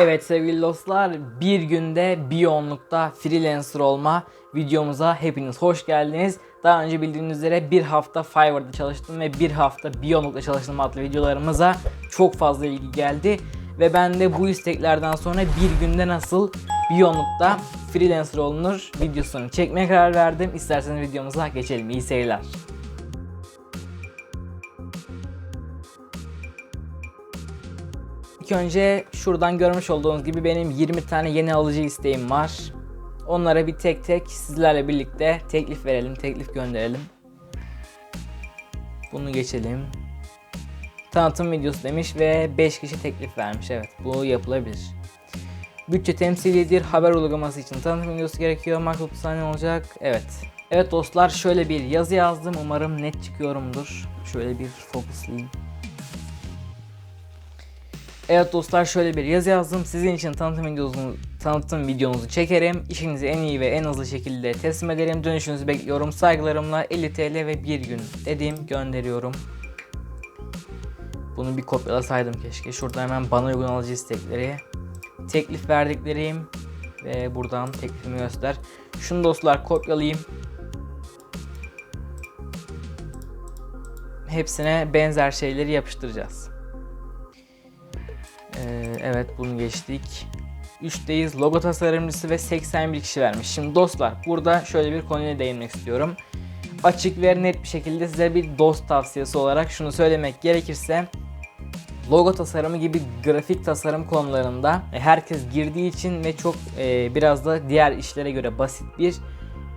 Evet sevgili dostlar bir günde bir yoğunlukta freelancer olma videomuza hepiniz hoş geldiniz. Daha önce bildiğiniz üzere bir hafta Fiverr'da çalıştım ve bir hafta bir yoğunlukta çalıştım adlı videolarımıza çok fazla ilgi geldi. Ve ben de bu isteklerden sonra bir günde nasıl bir yoğunlukta freelancer olunur videosunu çekmeye karar verdim. İsterseniz videomuza geçelim. İyi seyirler. İlk önce şuradan görmüş olduğunuz gibi benim 20 tane yeni alıcı isteğim var. Onlara bir tek tek sizlerle birlikte teklif verelim, teklif gönderelim. Bunu geçelim. Tanıtım videosu demiş ve 5 kişi teklif vermiş. Evet bu yapılabilir. Bütçe temsilidir. Haber uygulaması için tanıtım videosu gerekiyor. 30 saniye olacak. Evet. Evet dostlar şöyle bir yazı yazdım. Umarım net çıkıyorumdur. Şöyle bir fokuslayayım. Evet dostlar şöyle bir yazı yazdım. Sizin için tanıtım videonuzu, tanıtım videonuzu çekerim. İşinizi en iyi ve en hızlı şekilde teslim ederim. Dönüşünüzü bekliyorum. Saygılarımla 50 TL ve bir gün dediğim gönderiyorum. Bunu bir kopyalasaydım keşke. Şurada hemen bana uygun alıcı istekleri. Teklif verdiklerim ve buradan teklifimi göster. Şunu dostlar kopyalayayım. Hepsine benzer şeyleri yapıştıracağız. Evet bunu geçtik. 3'teyiz. Logo tasarımcısı ve 81 kişi vermiş. Şimdi dostlar burada şöyle bir konuya değinmek istiyorum. Açık ve net bir şekilde size bir dost tavsiyesi olarak şunu söylemek gerekirse logo tasarımı gibi grafik tasarım konularında herkes girdiği için ve çok e, biraz da diğer işlere göre basit bir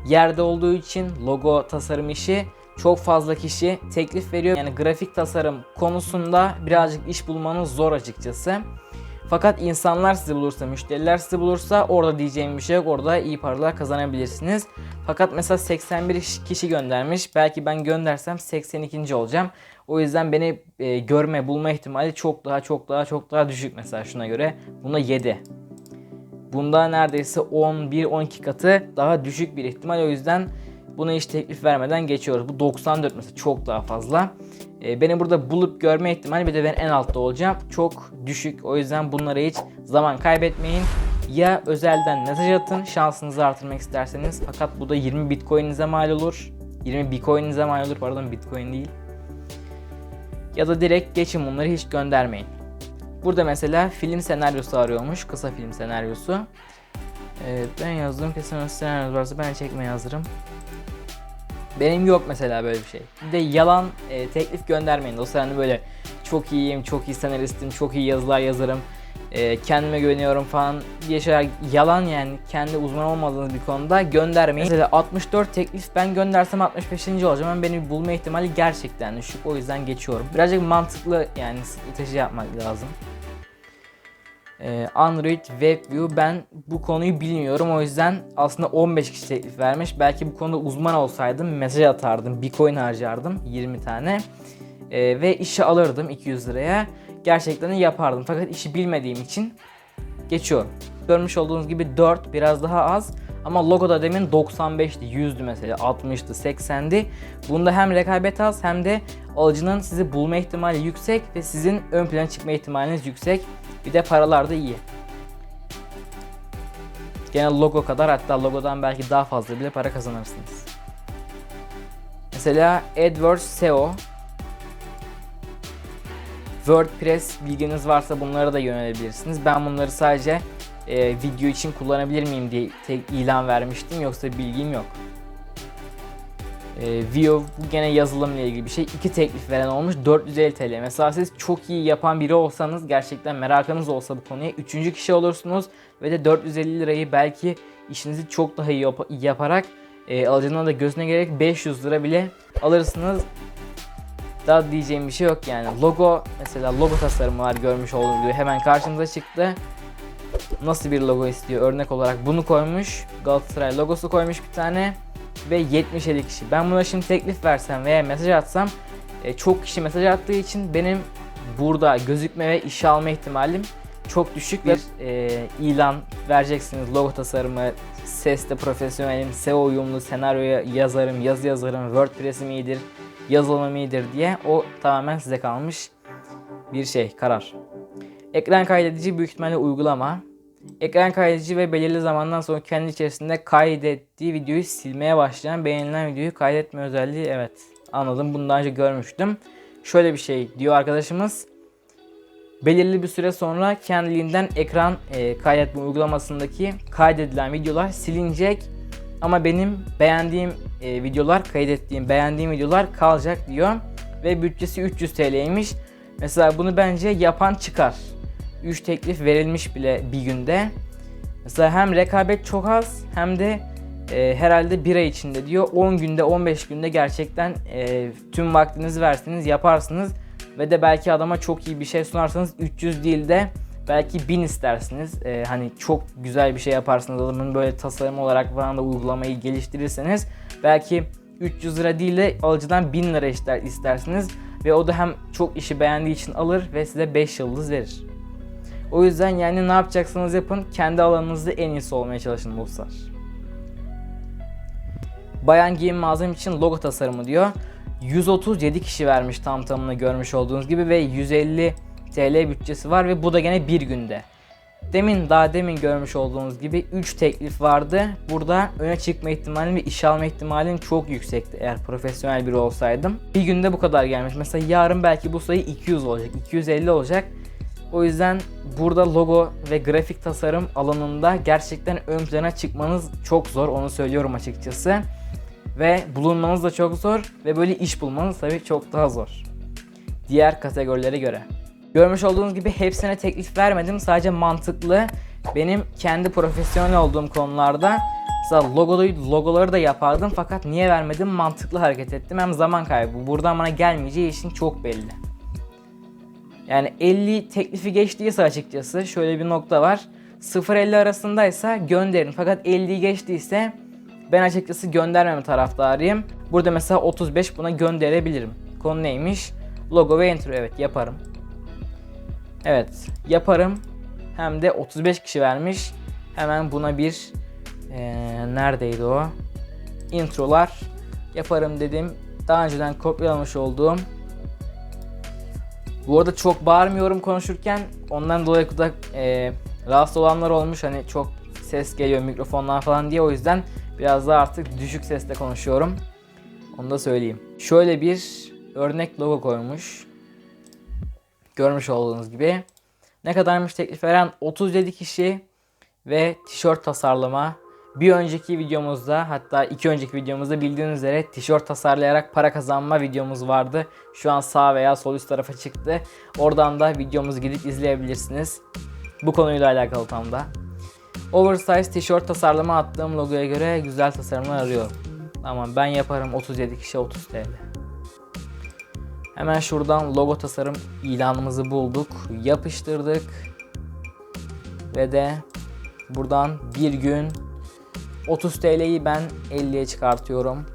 yerde olduğu için logo tasarım işi çok fazla kişi teklif veriyor. Yani grafik tasarım konusunda birazcık iş bulmanız zor açıkçası. Fakat insanlar sizi bulursa, müşteriler sizi bulursa orada diyeceğim bir şey yok. Orada iyi paralar kazanabilirsiniz. Fakat mesela 81 kişi göndermiş. Belki ben göndersem 82. olacağım. O yüzden beni e, görme, bulma ihtimali çok daha çok daha çok daha düşük mesela şuna göre. Buna 7. Bunda neredeyse 11-12 katı daha düşük bir ihtimal. O yüzden Buna hiç teklif vermeden geçiyoruz. Bu 94 mesela çok daha fazla. E, beni burada bulup görme ihtimali bir de ben en altta olacağım. Çok düşük. O yüzden bunlara hiç zaman kaybetmeyin. Ya özelden mesaj atın şansınızı artırmak isterseniz. Fakat bu da 20 bitcoin'inize mal olur. 20 bitcoin'inize mal olur pardon bitcoin değil. Ya da direkt geçin bunları hiç göndermeyin. Burada mesela film senaryosu arıyormuş. Kısa film senaryosu. Evet ben yazdım kesin senaryo varsa ben çekmeye hazırım. Benim yok mesela böyle bir şey. Bir de yalan e, teklif göndermeyin dostlar. Hani böyle çok iyiyim, çok iyi senaristim, çok iyi yazılar yazarım, e, kendime güveniyorum falan diye şeyler yalan yani kendi uzman olmadığınız bir konuda göndermeyin. Mesela 64 teklif ben göndersem 65. olacağım ama beni bulma ihtimali gerçekten düşük. O yüzden geçiyorum. Birazcık mantıklı yani strateji yapmak lazım. Ee, Android WebView ben bu konuyu bilmiyorum o yüzden aslında 15 kişi teklif vermiş. Belki bu konuda uzman olsaydım mesaj atardım, Bitcoin harcardım 20 tane ee, ve işi alırdım 200 liraya. Gerçekten yapardım fakat işi bilmediğim için geçiyorum. Görmüş olduğunuz gibi 4 biraz daha az ama logoda demin 95'ti, 100'dü mesela, 60'tı, 80'di. Bunda hem rekabet az hem de alıcının sizi bulma ihtimali yüksek ve sizin ön plana çıkma ihtimaliniz yüksek. Bir de paralar da iyi. Genel logo kadar hatta logodan belki daha fazla bile para kazanırsınız. Mesela AdWords SEO WordPress bilginiz varsa bunlara da yönelebilirsiniz. Ben bunları sadece e, video için kullanabilir miyim diye tek ilan vermiştim yoksa bilgim yok. E, View bu gene yazılımla ilgili bir şey. İki teklif veren olmuş 450 TL. Mesela siz çok iyi yapan biri olsanız gerçekten merakınız olsa bu konuya üçüncü kişi olursunuz ve de 450 lirayı belki işinizi çok daha iyi yap- yaparak e, alıcının da gözüne gerek 500 lira bile alırsınız. Daha diyeceğim bir şey yok yani. Logo mesela logo tasarımı var görmüş olduğunuz gibi hemen karşımıza çıktı. Nasıl bir logo istiyor? Örnek olarak bunu koymuş. Galatasaray logosu koymuş bir tane ve 77 kişi. Ben buna şimdi teklif versem veya mesaj atsam e, çok kişi mesaj attığı için benim burada gözükme ve işe alma ihtimalim çok düşük bir e, ilan vereceksiniz. Logo tasarımı, seste profesyonelim, SEO uyumlu, senaryoya yazarım, yazı yazarım, WordPress'im iyidir, yazılımım iyidir diye o tamamen size kalmış bir şey, karar. Ekran kaydedici büyük ihtimalle uygulama. Ekran kaydedici ve belirli zamandan sonra kendi içerisinde kaydettiği videoyu silmeye başlayan beğenilen videoyu kaydetme özelliği evet anladım bunu daha önce görmüştüm. Şöyle bir şey diyor arkadaşımız. Belirli bir süre sonra kendiliğinden ekran e, kaydetme uygulamasındaki kaydedilen videolar silinecek ama benim beğendiğim e, videolar, kaydettiğim, beğendiğim videolar kalacak diyor ve bütçesi 300 TL'ymiş. Mesela bunu bence yapan çıkar. 3 teklif verilmiş bile bir günde. Mesela hem rekabet çok az hem de e, herhalde bir ay içinde diyor 10 günde 15 günde gerçekten e, tüm vaktinizi versiniz yaparsınız ve de belki adama çok iyi bir şey sunarsanız 300 değil de belki 1000 istersiniz. E, hani çok güzel bir şey yaparsınız adamın böyle tasarım olarak falan da uygulamayı geliştirirseniz belki 300 lira değil de alıcıdan 1000 lira ister, istersiniz ve o da hem çok işi beğendiği için alır ve size 5 yıldız verir. O yüzden yani ne yapacaksanız yapın kendi alanınızda en iyisi olmaya çalışın dostlar. Bayan giyim mağazam için logo tasarımı diyor. 137 kişi vermiş tam tamını görmüş olduğunuz gibi ve 150 TL bütçesi var ve bu da gene bir günde. Demin daha demin görmüş olduğunuz gibi 3 teklif vardı. Burada öne çıkma ihtimalim ve iş alma ihtimalim çok yüksekti eğer profesyonel biri olsaydım. Bir günde bu kadar gelmiş. Mesela yarın belki bu sayı 200 olacak, 250 olacak. O yüzden burada logo ve grafik tasarım alanında gerçekten ön plana çıkmanız çok zor. Onu söylüyorum açıkçası. Ve bulunmanız da çok zor ve böyle iş bulmanız tabii çok daha zor. Diğer kategorilere göre. Görmüş olduğunuz gibi hepsine teklif vermedim. Sadece mantıklı benim kendi profesyonel olduğum konularda mesela logoyu, logoları da yapardım fakat niye vermedim mantıklı hareket ettim. Hem zaman kaybı. Buradan bana gelmeyeceği için çok belli. Yani 50 teklifi geçtiyse açıkçası şöyle bir nokta var. 0-50 arasındaysa gönderin. Fakat 50'yi geçtiyse ben açıkçası göndermeme taraftarıyım. Burada mesela 35 buna gönderebilirim. Konu neymiş? Logo ve intro evet yaparım. Evet yaparım. Hem de 35 kişi vermiş. Hemen buna bir ee, neredeydi o? Introlar yaparım dedim. Daha önceden kopyalamış olduğum bu arada çok bağırmıyorum konuşurken. Ondan dolayı da e, rahatsız olanlar olmuş. Hani çok ses geliyor mikrofondan falan diye. O yüzden biraz daha artık düşük sesle konuşuyorum. Onu da söyleyeyim. Şöyle bir örnek logo koymuş. Görmüş olduğunuz gibi. Ne kadarmış teklif veren 37 kişi ve tişört tasarlama. Bir önceki videomuzda hatta iki önceki videomuzda bildiğiniz üzere tişört tasarlayarak para kazanma videomuz vardı. Şu an sağ veya sol üst tarafa çıktı. Oradan da videomuzu gidip izleyebilirsiniz. Bu konuyla alakalı tam da. Oversize tişört tasarlama attığım logoya göre güzel tasarımlar arıyorum. Tamam ben yaparım 37 kişi 30 TL. Hemen şuradan logo tasarım ilanımızı bulduk. Yapıştırdık. Ve de buradan bir gün 30 TL'yi ben 50'ye çıkartıyorum.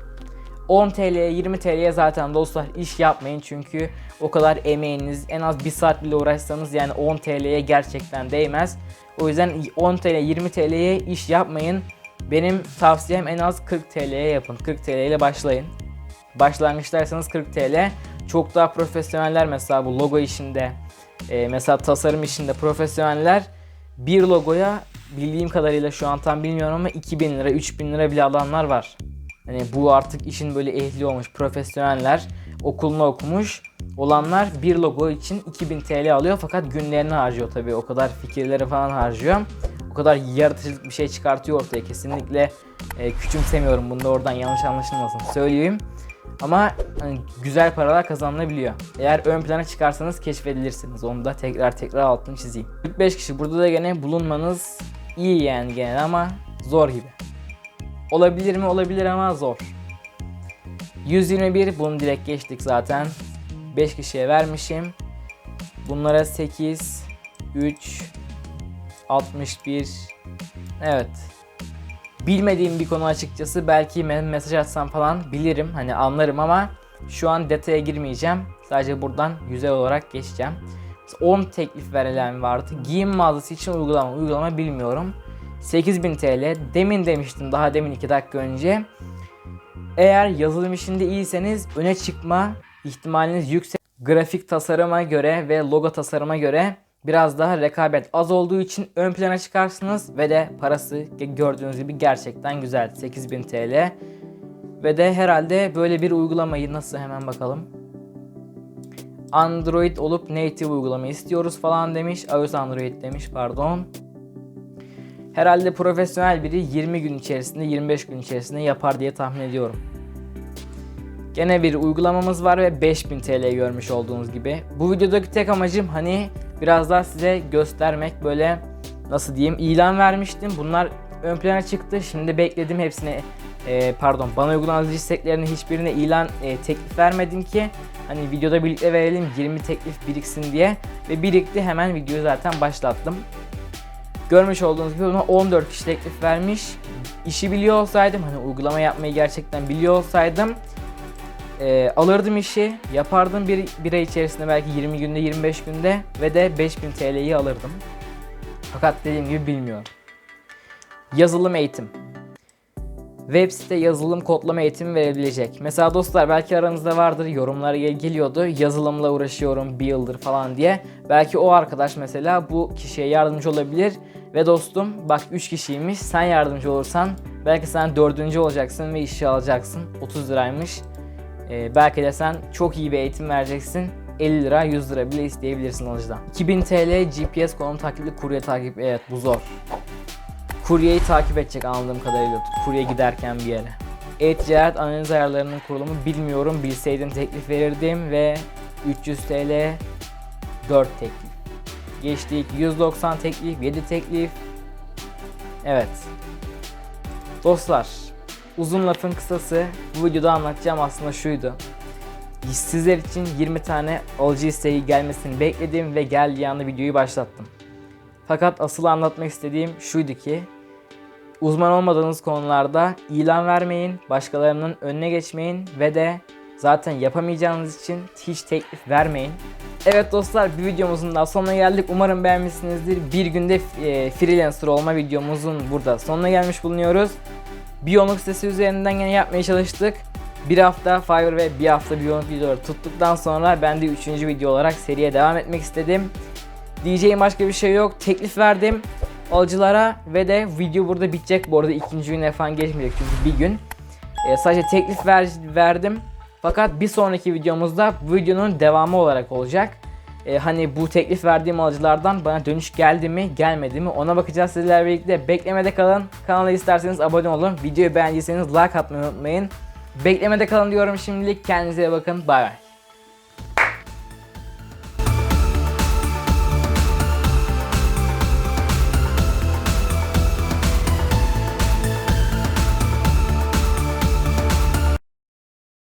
10 TL'ye 20 TL'ye zaten dostlar iş yapmayın çünkü o kadar emeğiniz en az 1 saat bile uğraşsanız yani 10 TL'ye gerçekten değmez. O yüzden 10 TL 20 TL'ye iş yapmayın. Benim tavsiyem en az 40 TL'ye yapın. 40 TL ile başlayın. Başlangıçtaysanız 40 TL. Çok daha profesyoneller mesela bu logo işinde, e, mesela tasarım işinde profesyoneller bir logoya bildiğim kadarıyla şu an tam bilmiyorum ama 2000 lira 3000 lira bile alanlar var. Hani bu artık işin böyle ehli olmuş profesyoneller okulunu okumuş olanlar bir logo için 2000 TL alıyor fakat günlerini harcıyor tabii o kadar fikirleri falan harcıyor. O kadar yaratıcılık bir şey çıkartıyor ortaya kesinlikle e, küçümsemiyorum bunu da oradan yanlış anlaşılmasın söyleyeyim. Ama hani güzel paralar kazanılabiliyor. Eğer ön plana çıkarsanız keşfedilirsiniz. Onu da tekrar tekrar altını çizeyim. 45 kişi burada da gene bulunmanız iyi yani genel ama zor gibi. Olabilir mi? Olabilir ama zor. 121 bunu direkt geçtik zaten. 5 kişiye vermişim. Bunlara 8 3 61 Evet. Bilmediğim bir konu açıkçası belki mesaj atsam falan bilirim hani anlarım ama şu an detaya girmeyeceğim. Sadece buradan yüzey olarak geçeceğim. 10 teklif verilen vardı. Giyim mağazası için uygulama. Uygulama bilmiyorum. 8000 TL. Demin demiştim daha demin 2 dakika önce. Eğer yazılım işinde iyiyseniz öne çıkma ihtimaliniz yüksek. Grafik tasarıma göre ve logo tasarıma göre biraz daha rekabet az olduğu için ön plana çıkarsınız ve de parası gördüğünüz gibi gerçekten güzel 8000 TL. Ve de herhalde böyle bir uygulamayı nasıl hemen bakalım. Android olup native uygulama istiyoruz falan demiş. iOS Android demiş pardon. Herhalde profesyonel biri 20 gün içerisinde 25 gün içerisinde yapar diye tahmin ediyorum. Gene bir uygulamamız var ve 5000 TL görmüş olduğunuz gibi. Bu videodaki tek amacım hani biraz daha size göstermek böyle nasıl diyeyim ilan vermiştim. Bunlar ön plana çıktı. Şimdi bekledim hepsine e, pardon bana uygulanan isteklerinin hiçbirine ilan e, teklif vermedim ki hani videoda birlikte verelim 20 teklif biriksin diye ve birikti hemen videoyu zaten başlattım. Görmüş olduğunuz gibi buna 14 kişi teklif vermiş. İşi biliyor olsaydım hani uygulama yapmayı gerçekten biliyor olsaydım e, alırdım işi, yapardım bir, bir ay içerisinde belki 20 günde 25 günde ve de 5000 TL'yi alırdım. Fakat dediğim gibi bilmiyorum. Yazılım eğitim. Web site yazılım kodlama eğitimi verebilecek. Mesela dostlar belki aranızda vardır yorumlar gel- geliyordu yazılımla uğraşıyorum bir yıldır falan diye. Belki o arkadaş mesela bu kişiye yardımcı olabilir. Ve dostum bak 3 kişiymiş sen yardımcı olursan belki sen dördüncü olacaksın ve işi alacaksın. 30 liraymış. Ee, belki de sen çok iyi bir eğitim vereceksin. 50 lira 100 lira bile isteyebilirsin alıcıdan. 2000 TL GPS konum takipli kurye takip evet bu zor. Kuryeyi takip edecek anladığım kadarıyla kurye giderken bir yere. E-ticaret analiz ayarlarının kurulumu bilmiyorum. Bilseydim teklif verirdim ve 300 TL 4 teklif. Geçtik 190 teklif, 7 teklif. Evet. Dostlar, uzun lafın kısası bu videoda anlatacağım aslında şuydu. Sizler için 20 tane alıcı isteği gelmesini bekledim ve geldiği anda videoyu başlattım. Fakat asıl anlatmak istediğim şuydu ki uzman olmadığınız konularda ilan vermeyin, başkalarının önüne geçmeyin ve de zaten yapamayacağınız için hiç teklif vermeyin. Evet dostlar bir videomuzun daha sonuna geldik. Umarım beğenmişsinizdir. Bir günde e, freelancer olma videomuzun burada sonuna gelmiş bulunuyoruz. Biyonluk sitesi üzerinden yine yapmaya çalıştık. Bir hafta Fiverr ve bir hafta Biyonluk videoları tuttuktan sonra ben de üçüncü video olarak seriye devam etmek istedim. Diyeceğim başka bir şey yok. Teklif verdim alıcılara ve de video burada bitecek. Bu arada ikinci güne falan geçmeyecek çünkü bir gün. E, sadece teklif ver, verdim. Fakat bir sonraki videomuzda bu videonun devamı olarak olacak. E, hani bu teklif verdiğim alıcılardan bana dönüş geldi mi gelmedi mi ona bakacağız sizlerle birlikte. Beklemede kalın. Kanala isterseniz abone olun. Videoyu beğendiyseniz like atmayı unutmayın. Beklemede kalın diyorum şimdilik. Kendinize bakın. Bay bay.